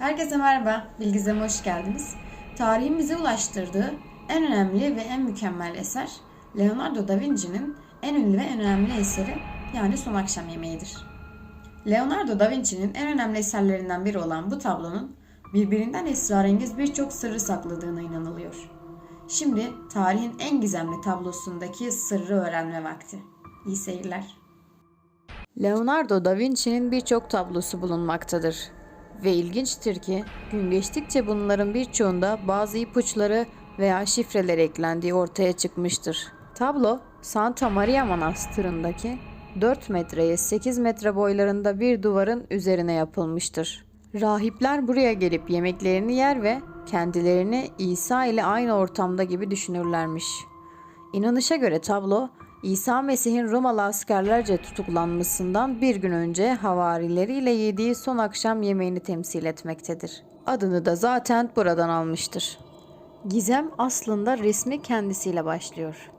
Herkese merhaba, Bilgizem'e hoş geldiniz. Tarihin bize ulaştırdığı en önemli ve en mükemmel eser, Leonardo da Vinci'nin en ünlü ve en önemli eseri, yani Son Akşam Yemeği'dir. Leonardo da Vinci'nin en önemli eserlerinden biri olan bu tablonun birbirinden esrarengiz birçok sırrı sakladığına inanılıyor. Şimdi tarihin en gizemli tablosundaki sırrı öğrenme vakti. İyi seyirler. Leonardo da Vinci'nin birçok tablosu bulunmaktadır. Ve ilginçtir ki gün geçtikçe bunların birçoğunda bazı ipuçları veya şifreler eklendiği ortaya çıkmıştır. Tablo Santa Maria Manastırı'ndaki 4 metreye 8 metre boylarında bir duvarın üzerine yapılmıştır. Rahipler buraya gelip yemeklerini yer ve kendilerini İsa ile aynı ortamda gibi düşünürlermiş. İnanışa göre tablo İsa Mesih'in Romalı askerlerce tutuklanmasından bir gün önce havarileriyle yediği son akşam yemeğini temsil etmektedir. Adını da zaten buradan almıştır. Gizem aslında resmi kendisiyle başlıyor.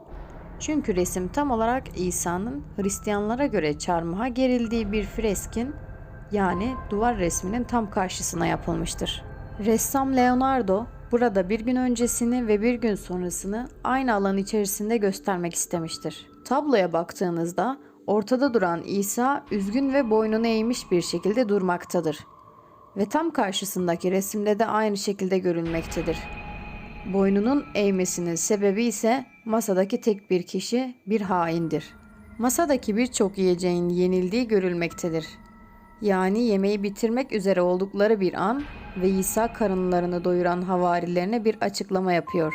Çünkü resim tam olarak İsa'nın Hristiyanlara göre çarmıha gerildiği bir freskin yani duvar resminin tam karşısına yapılmıştır. Ressam Leonardo burada bir gün öncesini ve bir gün sonrasını aynı alan içerisinde göstermek istemiştir. Tabloya baktığınızda ortada duran İsa üzgün ve boynunu eğmiş bir şekilde durmaktadır. Ve tam karşısındaki resimde de aynı şekilde görülmektedir. Boynunun eğmesinin sebebi ise masadaki tek bir kişi bir haindir. Masadaki birçok yiyeceğin yenildiği görülmektedir. Yani yemeği bitirmek üzere oldukları bir an ve İsa karınlarını doyuran havarilerine bir açıklama yapıyor.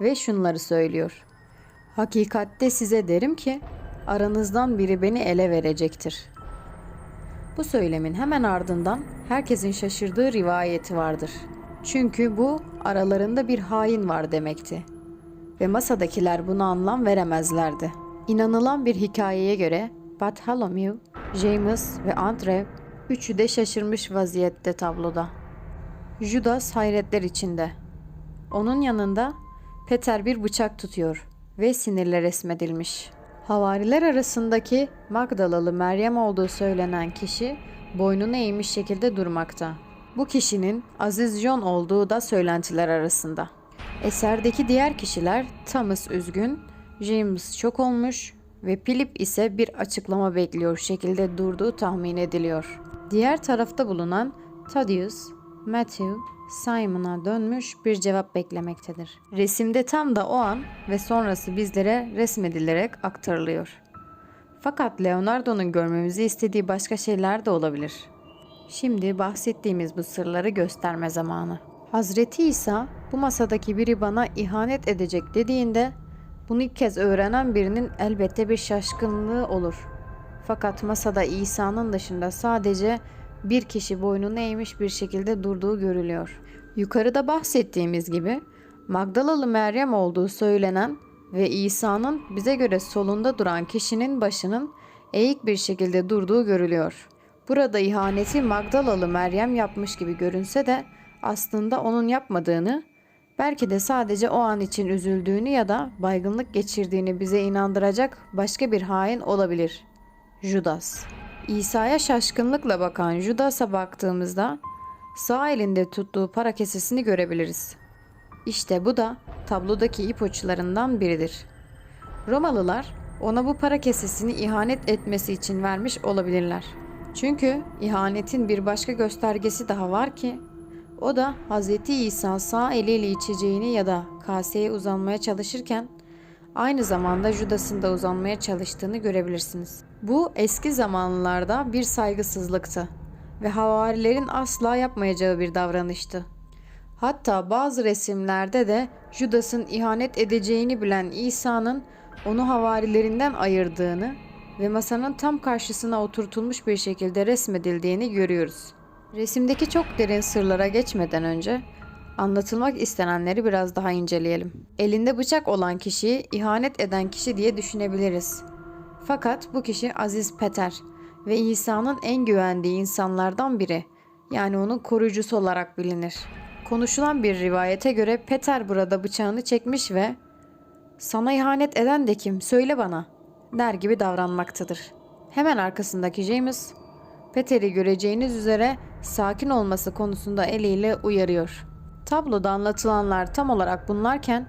Ve şunları söylüyor. Hakikatte size derim ki aranızdan biri beni ele verecektir. Bu söylemin hemen ardından herkesin şaşırdığı rivayeti vardır. Çünkü bu aralarında bir hain var demekti. Ve masadakiler buna anlam veremezlerdi. İnanılan bir hikayeye göre Bartholomew, James ve Andrew üçü de şaşırmış vaziyette tabloda. Judas hayretler içinde. Onun yanında Peter bir bıçak tutuyor ve sinirle resmedilmiş. Havariler arasındaki Magdalalı Meryem olduğu söylenen kişi boynunu eğmiş şekilde durmakta. Bu kişinin Aziz John olduğu da söylentiler arasında. Eserdeki diğer kişiler Thomas üzgün, James şok olmuş ve Philip ise bir açıklama bekliyor şekilde durduğu tahmin ediliyor. Diğer tarafta bulunan Thaddeus, Matthew, Simon'a dönmüş bir cevap beklemektedir. Resimde tam da o an ve sonrası bizlere resmedilerek aktarılıyor. Fakat Leonardo'nun görmemizi istediği başka şeyler de olabilir. Şimdi bahsettiğimiz bu sırları gösterme zamanı. Hazreti İsa bu masadaki biri bana ihanet edecek dediğinde bunu ilk kez öğrenen birinin elbette bir şaşkınlığı olur. Fakat masada İsa'nın dışında sadece bir kişi boynunu eğmiş bir şekilde durduğu görülüyor. Yukarıda bahsettiğimiz gibi Magdalalı Meryem olduğu söylenen ve İsa'nın bize göre solunda duran kişinin başının eğik bir şekilde durduğu görülüyor. Burada ihaneti Magdalalı Meryem yapmış gibi görünse de aslında onun yapmadığını, belki de sadece o an için üzüldüğünü ya da baygınlık geçirdiğini bize inandıracak başka bir hain olabilir. Judas İsa'ya şaşkınlıkla bakan Judas'a baktığımızda sağ elinde tuttuğu para kesesini görebiliriz. İşte bu da tablodaki ipuçlarından biridir. Romalılar ona bu para kesesini ihanet etmesi için vermiş olabilirler. Çünkü ihanetin bir başka göstergesi daha var ki o da Hz. İsa sağ eliyle içeceğini ya da kaseye uzanmaya çalışırken aynı zamanda Judas'ın da uzanmaya çalıştığını görebilirsiniz. Bu eski zamanlarda bir saygısızlıktı ve havarilerin asla yapmayacağı bir davranıştı. Hatta bazı resimlerde de Judas'ın ihanet edeceğini bilen İsa'nın onu havarilerinden ayırdığını ve masanın tam karşısına oturtulmuş bir şekilde resmedildiğini görüyoruz. Resimdeki çok derin sırlara geçmeden önce anlatılmak istenenleri biraz daha inceleyelim. Elinde bıçak olan kişiyi ihanet eden kişi diye düşünebiliriz. Fakat bu kişi Aziz Peter ve İsa'nın en güvendiği insanlardan biri. Yani onun koruyucusu olarak bilinir. Konuşulan bir rivayete göre Peter burada bıçağını çekmiş ve ''Sana ihanet eden de kim? Söyle bana.'' der gibi davranmaktadır. Hemen arkasındaki James Peter'i göreceğiniz üzere sakin olması konusunda eliyle uyarıyor. Tabloda anlatılanlar tam olarak bunlarken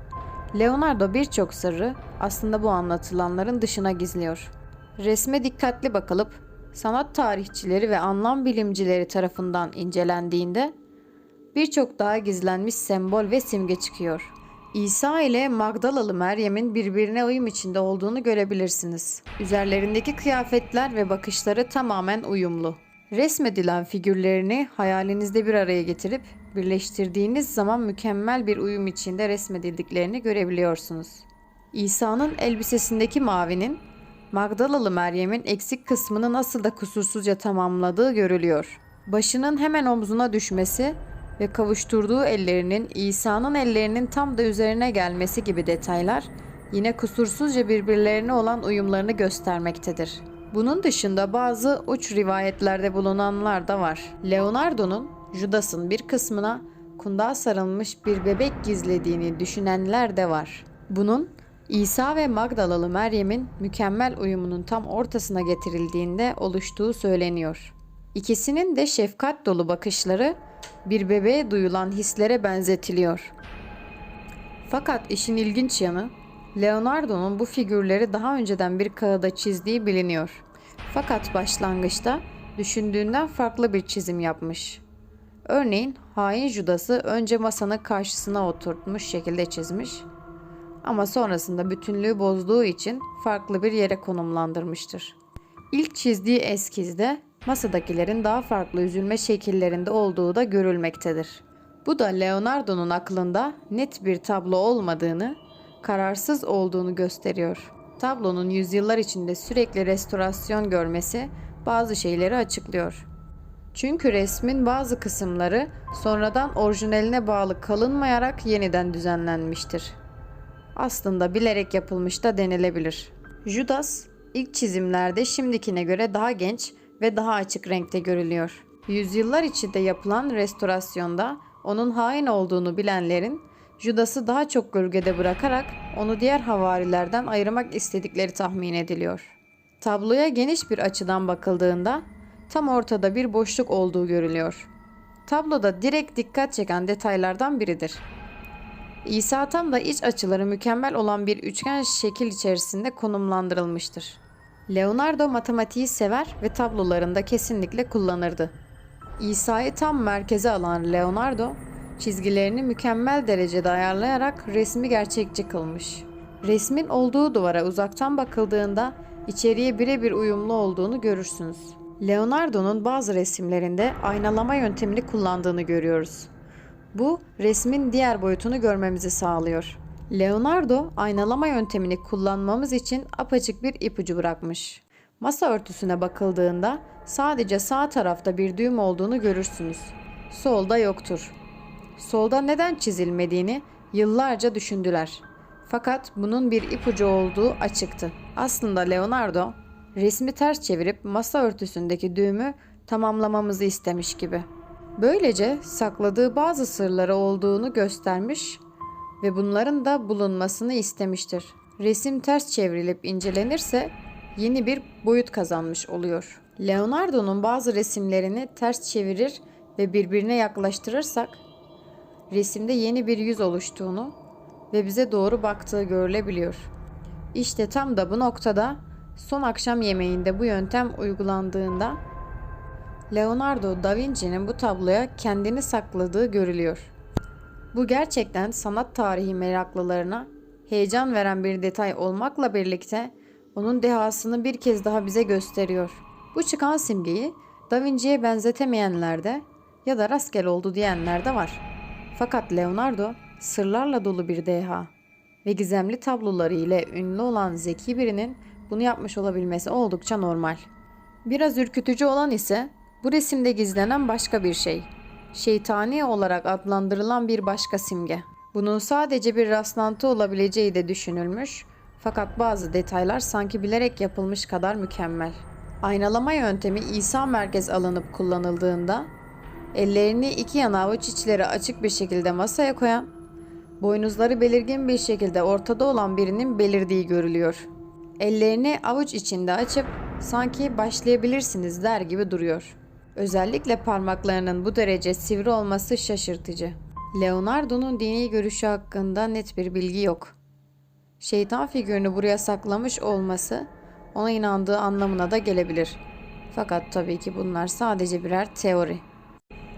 Leonardo birçok sırrı aslında bu anlatılanların dışına gizliyor. Resme dikkatli bakılıp sanat tarihçileri ve anlam bilimcileri tarafından incelendiğinde birçok daha gizlenmiş sembol ve simge çıkıyor. İsa ile Magdalalı Meryem'in birbirine uyum içinde olduğunu görebilirsiniz. Üzerlerindeki kıyafetler ve bakışları tamamen uyumlu. Resmedilen figürlerini hayalinizde bir araya getirip birleştirdiğiniz zaman mükemmel bir uyum içinde resmedildiklerini görebiliyorsunuz. İsa'nın elbisesindeki mavinin Magdalalı Meryem'in eksik kısmını nasıl da kusursuzca tamamladığı görülüyor. Başının hemen omzuna düşmesi ve kavuşturduğu ellerinin İsa'nın ellerinin tam da üzerine gelmesi gibi detaylar yine kusursuzca birbirlerine olan uyumlarını göstermektedir. Bunun dışında bazı uç rivayetlerde bulunanlar da var. Leonardo'nun Judas'ın bir kısmına kundağa sarılmış bir bebek gizlediğini düşünenler de var. Bunun İsa ve Magdalalı Meryem'in mükemmel uyumunun tam ortasına getirildiğinde oluştuğu söyleniyor. İkisinin de şefkat dolu bakışları bir bebeğe duyulan hislere benzetiliyor. Fakat işin ilginç yanı Leonardo'nun bu figürleri daha önceden bir kağıda çizdiği biliniyor. Fakat başlangıçta düşündüğünden farklı bir çizim yapmış. Örneğin hain Judas'ı önce masanın karşısına oturtmuş şekilde çizmiş ama sonrasında bütünlüğü bozduğu için farklı bir yere konumlandırmıştır. İlk çizdiği eskizde masadakilerin daha farklı üzülme şekillerinde olduğu da görülmektedir. Bu da Leonardo'nun aklında net bir tablo olmadığını, kararsız olduğunu gösteriyor. Tablonun yüzyıllar içinde sürekli restorasyon görmesi bazı şeyleri açıklıyor. Çünkü resmin bazı kısımları sonradan orijinaline bağlı kalınmayarak yeniden düzenlenmiştir. Aslında bilerek yapılmış da denilebilir. Judas ilk çizimlerde şimdikine göre daha genç ve daha açık renkte görülüyor. Yüzyıllar içinde yapılan restorasyonda onun hain olduğunu bilenlerin Judas'ı daha çok gölgede bırakarak onu diğer havarilerden ayırmak istedikleri tahmin ediliyor. Tabloya geniş bir açıdan bakıldığında tam ortada bir boşluk olduğu görülüyor. Tabloda direkt dikkat çeken detaylardan biridir. İsa tam da iç açıları mükemmel olan bir üçgen şekil içerisinde konumlandırılmıştır. Leonardo matematiği sever ve tablolarında kesinlikle kullanırdı. İsa'yı tam merkeze alan Leonardo, çizgilerini mükemmel derecede ayarlayarak resmi gerçekçi kılmış. Resmin olduğu duvara uzaktan bakıldığında içeriye birebir uyumlu olduğunu görürsünüz. Leonardo'nun bazı resimlerinde aynalama yöntemini kullandığını görüyoruz. Bu resmin diğer boyutunu görmemizi sağlıyor. Leonardo aynalama yöntemini kullanmamız için apaçık bir ipucu bırakmış. Masa örtüsüne bakıldığında sadece sağ tarafta bir düğüm olduğunu görürsünüz. Solda yoktur. Solda neden çizilmediğini yıllarca düşündüler. Fakat bunun bir ipucu olduğu açıktı. Aslında Leonardo resmi ters çevirip masa örtüsündeki düğümü tamamlamamızı istemiş gibi. Böylece sakladığı bazı sırları olduğunu göstermiş ve bunların da bulunmasını istemiştir. Resim ters çevrilip incelenirse yeni bir boyut kazanmış oluyor. Leonardo'nun bazı resimlerini ters çevirir ve birbirine yaklaştırırsak resimde yeni bir yüz oluştuğunu ve bize doğru baktığı görülebiliyor. İşte tam da bu noktada son akşam yemeğinde bu yöntem uygulandığında Leonardo da Vinci'nin bu tabloya kendini sakladığı görülüyor. Bu gerçekten sanat tarihi meraklılarına heyecan veren bir detay olmakla birlikte onun dehasını bir kez daha bize gösteriyor. Bu çıkan simgeyi Da Vinci'ye benzetemeyenler de ya da rastgele oldu diyenler de var. Fakat Leonardo sırlarla dolu bir deha ve gizemli tabloları ile ünlü olan zeki birinin bunu yapmış olabilmesi oldukça normal. Biraz ürkütücü olan ise bu resimde gizlenen başka bir şey. Şeytani olarak adlandırılan bir başka simge. Bunun sadece bir rastlantı olabileceği de düşünülmüş fakat bazı detaylar sanki bilerek yapılmış kadar mükemmel. Aynalama yöntemi İsa merkez alınıp kullanıldığında ellerini iki yana avuç içleri açık bir şekilde masaya koyan, boynuzları belirgin bir şekilde ortada olan birinin belirdiği görülüyor. Ellerini avuç içinde açıp sanki başlayabilirsiniz der gibi duruyor. Özellikle parmaklarının bu derece sivri olması şaşırtıcı. Leonardo'nun dini görüşü hakkında net bir bilgi yok. Şeytan figürünü buraya saklamış olması ona inandığı anlamına da gelebilir. Fakat tabii ki bunlar sadece birer teori.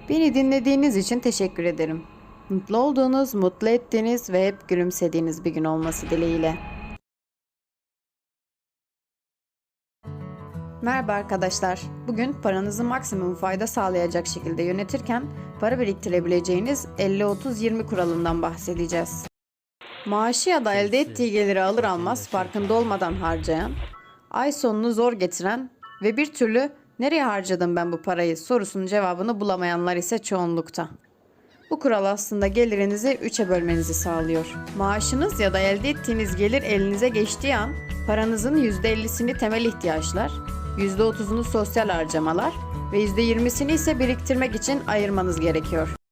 Beni dinlediğiniz için teşekkür ederim. Mutlu olduğunuz, mutlu ettiğiniz ve hep gülümsediğiniz bir gün olması dileğiyle. Merhaba arkadaşlar. Bugün paranızı maksimum fayda sağlayacak şekilde yönetirken para biriktirebileceğiniz 50-30-20 kuralından bahsedeceğiz. Maaşı ya da elde ettiği geliri alır almaz farkında olmadan harcayan, ay sonunu zor getiren ve bir türlü nereye harcadım ben bu parayı sorusunun cevabını bulamayanlar ise çoğunlukta. Bu kural aslında gelirinizi 3'e bölmenizi sağlıyor. Maaşınız ya da elde ettiğiniz gelir elinize geçtiği an paranızın %50'sini temel ihtiyaçlar, %30'unu sosyal harcamalar ve %20'sini ise biriktirmek için ayırmanız gerekiyor.